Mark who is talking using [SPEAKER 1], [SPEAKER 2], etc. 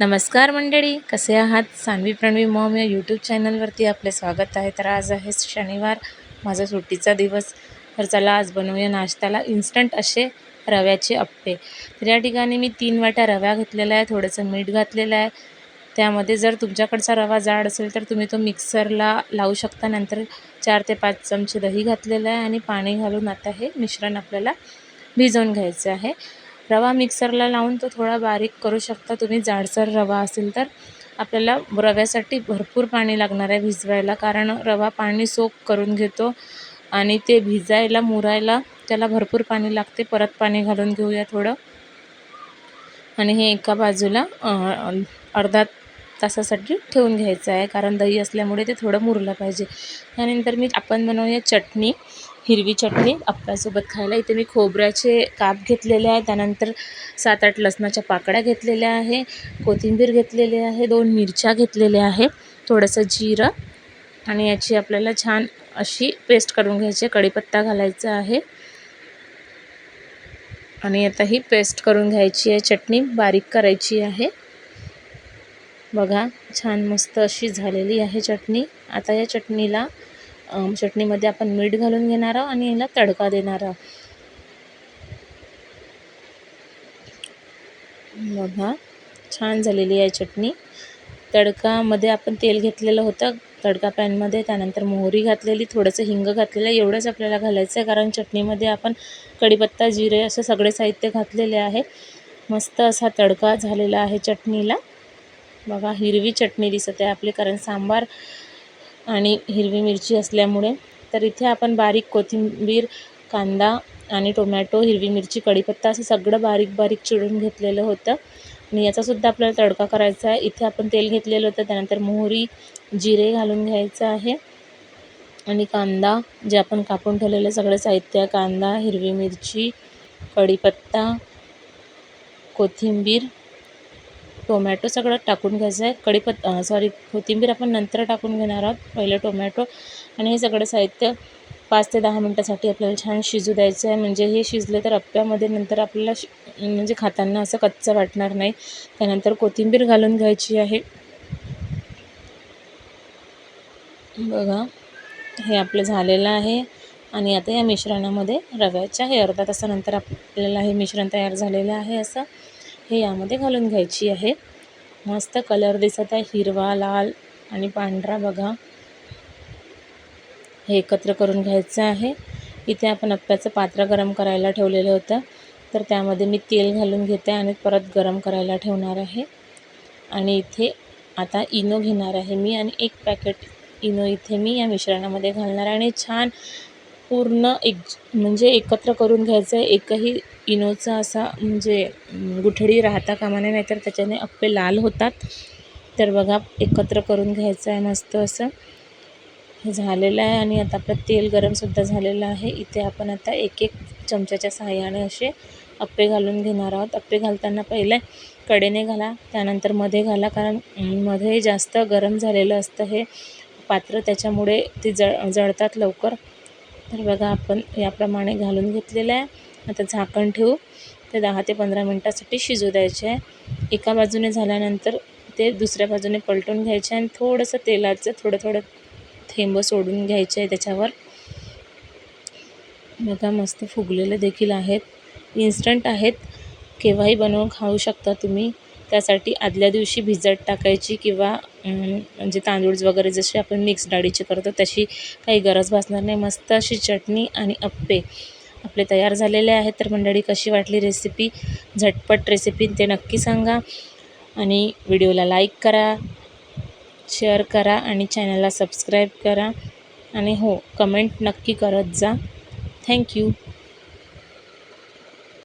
[SPEAKER 1] नमस्कार मंडळी कसे आहात? सानवी प्रणवी मॉम या यूट्यूब चॅनलवरती आपले स्वागत आहे. तर आज आहे शनिवार माझा सुट्टीचा दिवस. तर चला आज बनवूया नाश्त्याला इन्स्टंट असे रव्याचे अप्पे. तर या ठिकाणी मी तीन वाट्या रव्या घेतलेला आहे थोडंसं मीठ घातलेलं आहे. त्यामध्ये जर तुमच्याकडचा रवा जाड असेल तर तुम्ही तो मिक्सरला लावू शकता. नंतर चार ते पाच चमचे दही घातलेलं आहे आणि पाणी घालून आता हे मिश्रण आपल्याला भिजवून घ्यायचं आहे. रवा मिक्सरला लावून तो थोडा बारीक करू शकता. तुम्ही जाडसर रवा असेल तर. आपल्याला रव्यासाठी भरपूर पाणी लागणार आहे भिजवायला. कारण रवा पाणी सोक करून घेतो. आणि ते भिजायला मुरायला त्याला भरपूर पाणी लागते. परत पाणी घालून घेऊया थोडं. आणि हे एका बाजूला अर्धा तासासाठी ठेवून घ्यायचं आहे. कारण दही असल्यामुळे ते थोडं मुरलं पाहिजे. त्यानंतर मी आपण बनवूया चटणी. हिरवी चटणी आपल्यासोबत खायला. इथे मी खोबऱ्याचे काप घेतलेले आहे त्यानंतर सात आठ लसणाच्या पाकळ्या घेतलेल्या आहे. कोथिंबीर घेतलेली आहे. दोन मिरच्या घेतलेल्या आहे थोडंसं जिरं आणि याची आपल्याला छान अशी पेस्ट करून घ्यायची आहे. कढीपत्ता घालायचा आहे. आणि आता ही पेस्ट करून घ्यायची आहे. चटणी बारीक करायची आहे. बघा छान मस्त अशी झालेली आहे चटणी. आता या चटणीला चटणीमध्ये आपण मीठ घालून घेणार आहोत आणि याला तडका देणार आहोत. बघा छान झालेली आहे चटणी. तडकामध्ये आपण तेल घेतलेलं होतं तडका पॅनमध्ये. त्यानंतर मोहरी घातलेली थोडंसं हिंग घातलेलं. एवढंच आपल्याला घालायचं आहे कारण चटणीमध्ये आपण कढीपत्ता जिरे असं सगळे साहित्य घातलेले आहे. मस्त असा तडका झालेला आहे चटणीला. बघा हिरवी चटणी दिसत आहे आपली कारण सांबार आणि हिरवी मिरची असल्यामुळे तर इथे आपण बारीक कोथिंबीर कांदा आणि टोमॅटो हिरवी मिरची कढीपत्ता असं सगळं बारीक बारीक चिरून घेतलेलं होतं. आणि याचासुद्धा आपल्याला तडका करायचा आहे. इथे आपण तेल घेतलेलं होतं त्यानंतर मोहरी जिरे घालून घ्यायचं आहे. आणि कांदा जे आपण कापून ठेवलेलं सगळं साहित्य कांदा हिरवी मिरची कढीपत्ता कोथिंबीर टोमॅटो सगळं टाकून घ्यायचं आहे. कढीपत् सॉरी कोथिंबीर आपण नंतर टाकून घेणार आहोत. पहिलं टोमॅटो आणि हे सगळं साहित्य पाच ते दहा मिनटासाठी आपल्याला छान शिजू द्यायचं आहे. म्हणजे हे शिजले तर अप्प्यामध्ये नंतर आपल्याला शि म्हणजे खाताना असं कच्चं वाटणार नाही. त्यानंतर कोथिंबीर घालून घ्यायची आहे. बघा हे आपलं झालेलं आहे आणि आता या मिश्रणामध्ये रव्याच्या हे अर्धा तासानंतर आपल्याला हे मिश्रण तयार झालेलं आहे असं. हे यामध्ये घालून घ्यायची आहे. मस्त कलर दिसत आहे हिरवा लाल आणि पांढरा बघा. हे एकत्र करून घ्यायचं आहे. इथे आपण अप्प्याचं पात्र गरम करायला ठेवलेलं होतं. तर त्यामध्ये मी तेल घालून घेते आणि परत गरम करायला ठेवणार आहे. आणि इथे आता इनो घेणार आहे मी आणि एक पॅकेट इनो इथे मी या मिश्रणामध्ये घालणार आहे. आणि छान पूर्ण एक म्हणजे एकत्र करून घ्यायचं आहे एकही इनोचा असा म्हणजे गुठळी राहता कामा नये नाहीतर त्याच्याने अप्पे लाल होतात. तर बघा एकत्र करून घ्यायचं आहे मस्त असं. हे झालेलं आहे आणि आता आपलं तेल गरमसुद्धा झालेलं आहे. इथे आपण आता एक एक चमच्याच्या सहाय्याने असे अप्पे घालून घेणार आहोत. अप्पे घालताना पहिले कडेने घाला त्यानंतरमध्ये घाला कारण मध्ये जास्त गरम झालेलं असतं हे. पात्र त्याच्यामुळे ते जळ जळतात लवकर. तर बघा आपण याप्रमाणे घालून घेतलेलं आहे. आता झाकण ठेवू. ते दहा ते पंधरा मिनटासाठी शिजू द्यायचे आहे. एका बाजूने झाल्यानंतर ते दुसऱ्या बाजूने पलटून घ्यायचे आणि थोडंसं तेलाचं थोडं थोडं थेंब सोडून घ्यायचे आहे त्याच्यावर. बघा मस्त फुगलेले देखील आहेत. इन्स्टंट आहेत. केव्हाही बनवून खाऊ शकता तुम्ही. त्यासाठी आदल्या दिवशी भिजत टाकायची किंवा म्हणजे तांदूळ वगैरे जसे आपण मिक्स डाळीचे करतो तशी काही गरज भासणार नाही. मस्त अशी चटणी आणि अप्पे आपले तयार झालेले आहेत. तर मंडळी कशी वाटली रेसिपी झटपट रेसिपी ते नक्की सांगा. आणि व्हिडिओला लाईक करा शेअर करा आणि चॅनलला सबस्क्राईब करा. आणि हो कमेंट नक्की करत जा. थँक्यू